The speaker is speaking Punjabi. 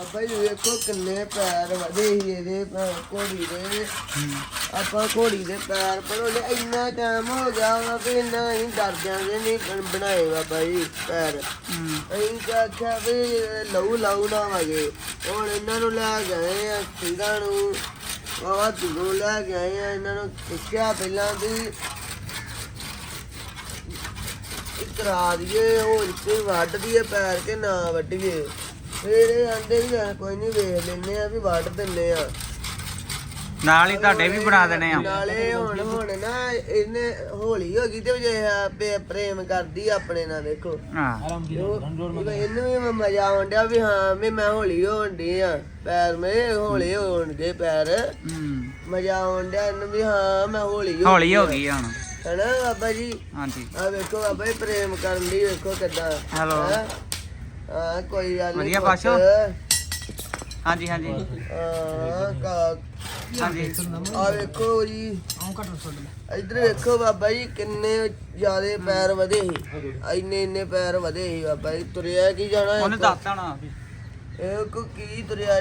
ਬਾਬਾ ਜੀ ਵੇਖੋ ਕਿੰਨੇ ਪੈਰ ਵਧੇ ਸੀ ਇਹਦੇ ਭੈਣ ਘੋੜੀ ਦੇ। ਆਪਾਂ ਘੋੜੀ ਦੇ ਪੈਰ ਪੜੋਲੇ ਇੰਨਾ ਟਾਈਮ ਹੋ ਗਿਆ ਵਾ ਵੀ ਇੰਨਾ ਹੀ ਡਰ ਜਾਂਦੇ ਨਹੀਂ ਬਣ- ਬਣਾਏ ਬਾਬਾ ਜੀ ਪੈਰ। ਅਸੀਂ ਤਾਂ ਆਖਿਆ ਵੀ ਲਹੂ ਲਹੂ ਨਾ ਵਗੇ ਹੁਣ ਇਹਨਾਂ ਨੂੰ ਲੈ ਗਏ ਆ ਸਿੰਘਾਂ ਨੂੰ। ਆਹ ਦੂਰੋਂ ਲੈ ਕੇ ਆਏ ਆ, ਇਹਨਾਂ ਨੂੰ ਪੁੱਛਿਆ ਪਹਿਲਾਂ ਵੀ। ਇਤਰਾ ਦੀਏ ਹੋਰ ਕੇ ਵੱਢ ਦੀਏ ਪੈਰ ਕੇ ਨਾ ਵੱਢੀਏ। ਇਹ ਆਂਦੇ ਵੀ ਆ, ਕੋਈ ਨਹੀਂ ਵੇਖ ਲੈਨੇ ਆ ਵੀ ਵੱਢ ਦਿੰਨੇ ਆ। ਨਾਲ ਹੀ ਤੁਹਾਡੇ ਵੀ ਬਣਾ ਦੇਣੇ ਆ। ਨਾਲੇ ਹੁਣ ਹੁਣ ਨਾ ਇਹਨੇ ਹੋਲੀ ਹੋ ਗਈ ਤੇ ਜੇ ਪ੍ਰੇਮ ਕਰਦੀ ਆ ਆਪਣੇ ਨਾਲ ਵੇਖੋ ਹਾਂ। ਉਹ- ਇਹਨੂੰ ਵੀ ਮਜ਼ਾ ਆਉਣ ਡਿਆ ਵੀ ਹਾਂ ਵੀ ਮੈਂ ਹੋਲੀ ਹੋਣ ਡਈ ਆ। ਪੈਰ ਮੇਰੇ ਹੋਲੇ ਹੋਣਗੇ ਪੈਰ। ਹੂੰ। ਮਜ਼ਾ ਆਉਣ ਡਿਆ ਇਹਨੂੰ ਵੀ ਹਾਂ ਮੈਂ ਹੋਲੀ ਹੋ ਹੌਲੀ ਹੋ ਗਈ ਹੁਣ। ਹੈਨਾ ਬਾਬਾ ਜੀ? ਹਾਂਜੀ। ਆ ਵੇਖੋ ਬਾਬਾ ਜੀ ਪ੍ਰੇਮ ਕਰਨ ਦੀ ਵੇਖੋ ਕਿੱਦਾਂ। ਹੈਲੋ। ਹੈਂ? ਹਾਂ ਕੋਈ ਗੱਲ ਨੀ ਵਧੀਆ ਪੁੱਤ। ਪਾਸ਼ੋ? ਹਾਂਜੀ ਹਾਂਜੀ। ਹਾਂ ਕਾ ਹਾਂਜੀ। ਆ ਵੇਖੋ ਜੀ। ਇੱਧਰ ਵੇਖੋ ਬਾਬਾ ਜੀ ਕਿੰਨੇ ਜਿਆਦੇ ਪੈਰ ਵਧੇ ਸੀ। ਇੰਨੇ ਇੰਨੇ ਪੈਰ ਵਧੇ ਸੀ ਬਾਬਾ ਜੀ। ਤੁਰਿਆ ਕੀ ਜਾਣਾ ਉਹਨੇ ਇਹ ਕੋ ਕੀ ਤੁਰਿਆ